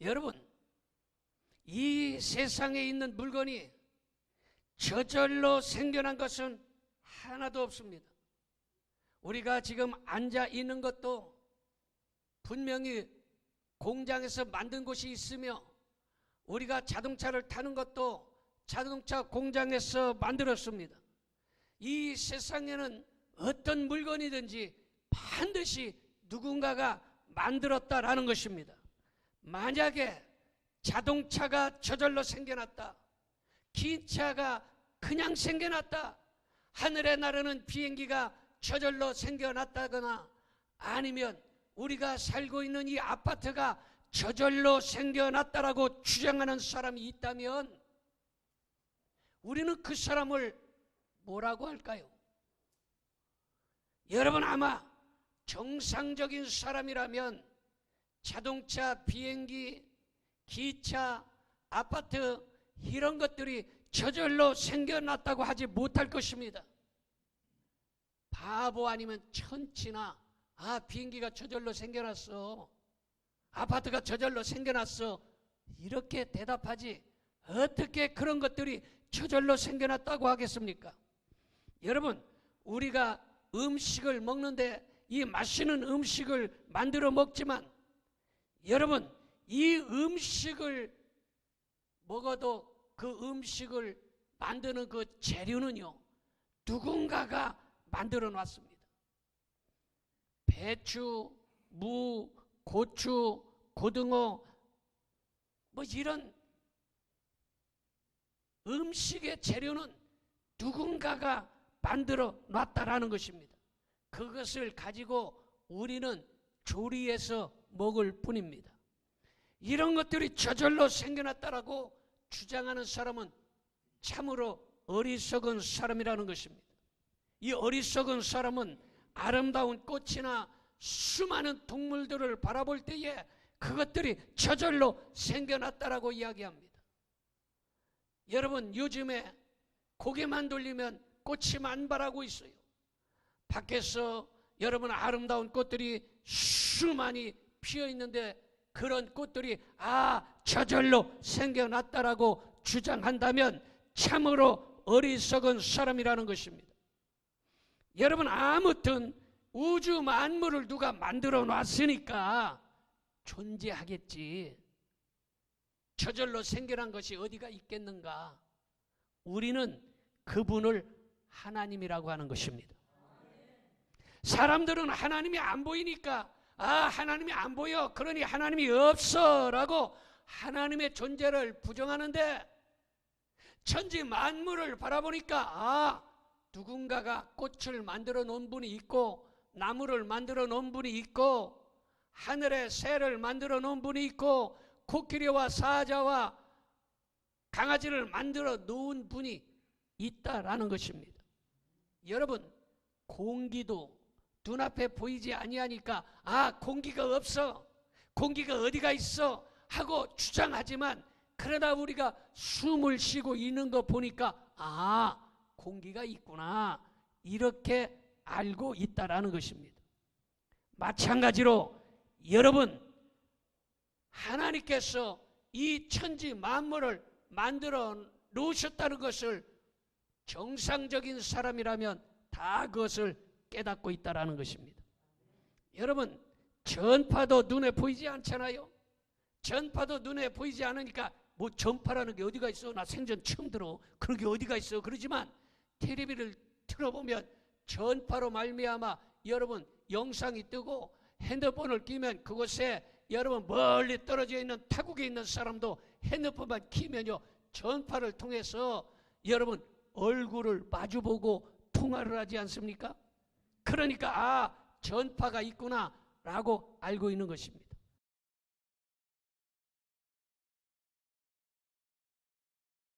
여러분, 이 세상에 있는 물건이 저절로 생겨난 것은 하나도 없습니다. 우리가 지금 앉아 있는 것도 분명히 공장에서 만든 곳이 있으며 우리가 자동차를 타는 것도 자동차 공장에서 만들었습니다. 이 세상에는 어떤 물건이든지 반드시 누군가가 만들었다라는 것입니다. 만약에 자동차가 저절로 생겨났다. 기차가 그냥 생겨났다. 하늘에 나르는 비행기가 저절로 생겨났다거나 아니면 우리가 살고 있는 이 아파트가 저절로 생겨났다라고 주장하는 사람이 있다면 우리는 그 사람을 뭐라고 할까요? 여러분 아마 정상적인 사람이라면 자동차, 비행기, 기차, 아파트 이런 것들이 저절로 생겨났다고 하지 못할 것입니다. 바보 아니면 천치나 아 비행기가 저절로 생겨났어. 아파트가 저절로 생겨났어. 이렇게 대답하지 어떻게 그런 것들이 저절로 생겨났다고 하겠습니까? 여러분 우리가 음식을 먹는데 이 맛있는 음식을 만들어 먹지만 여러분 이 음식을 먹어도 그 음식을 만드는 그 재료는요 누군가가 만들어 놨습니다. 배추, 무, 고추, 고등어 뭐 이런 음식의 재료는 누군가가 만들어 놨다라는 것입니다. 그것을 가지고 우리는 조리해서 먹을 뿐입니다. 이런 것들이 저절로 생겨났다라고 주장하는 사람은 참으로 어리석은 사람이라는 것입니다. 이 어리석은 사람은 아름다운 꽃이나 수많은 동물들을 바라볼 때에 그것들이 저절로 생겨났다라고 이야기합니다. 여러분 요즘에 고개만 돌리면 꽃이 만발하고 있어요. 밖에서 여러분 아름다운 꽃들이 수많이 피어 있는데 그런 꽃들이 아 저절로 생겨났다라고 주장한다면 참으로 어리석은 사람이라는 것입니다. 여러분 아무튼 우주 만물을 누가 만들어 놨으니까 존재하겠지. 저절로 생겨난 것이 어디가 있겠는가? 우리는 그분을 하나님이라고 하는 것입니다. 사람들은 하나님이 안 보이니까 아 하나님이 안 보여 그러니 하나님이 없어 라고 하나님의 존재를 부정하는데 천지 만물을 바라보니까 아 누군가가 꽃을 만들어 놓은 분이 있고 나무를 만들어 놓은 분이 있고 하늘에 새를 만들어 놓은 분이 있고 코끼리와 사자와 강아지를 만들어 놓은 분이 있다라는 것입니다. 여러분 공기도 눈앞에 보이지 아니하니까 아 공기가 없어. 공기가 어디가 있어? 하고 주장하지만 그러다 우리가 숨을 쉬고 있는 거 보니까 아 공기가 있구나. 이렇게 알고 있다라는 것입니다. 마찬가지로 여러분 하나님께서 이 천지 만물을 만들어 놓으셨다는 것을 정상적인 사람이라면 다 그것을 깨닫고 있다라는 것입니다. 여러분 전파도 눈에 보이지 않잖아요. 전파도 눈에 보이지 않으니까 뭐 전파라는 게 어디가 있어? 나 생전 처음 들어. 그런 게 어디가 있어? 그러지만 텔레비를 틀어보면 전파로 말미암아 여러분 영상이 뜨고 핸드폰을 끼면 그곳에 여러분 멀리 떨어져 있는 타국에 있는 사람도 핸드폰만 키면요 전파를 통해서 여러분 얼굴을 마주보고 통화를 하지 않습니까? 그러니까 아 전파가 있구나라고 알고 있는 것입니다.